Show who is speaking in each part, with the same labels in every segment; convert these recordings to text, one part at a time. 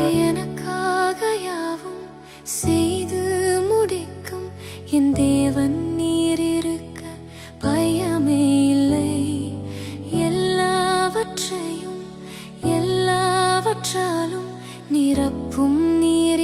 Speaker 1: எனக்காக யாவும் செய்து முடிக்கும். என் தேவன் நீர் இருக்க பயமே இல்லை. எல்லாவற்றையும் எல்லாவற்றாலும் நிரப்பும் நீர்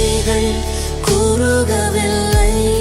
Speaker 1: அலைகள் குறுகவில்லை.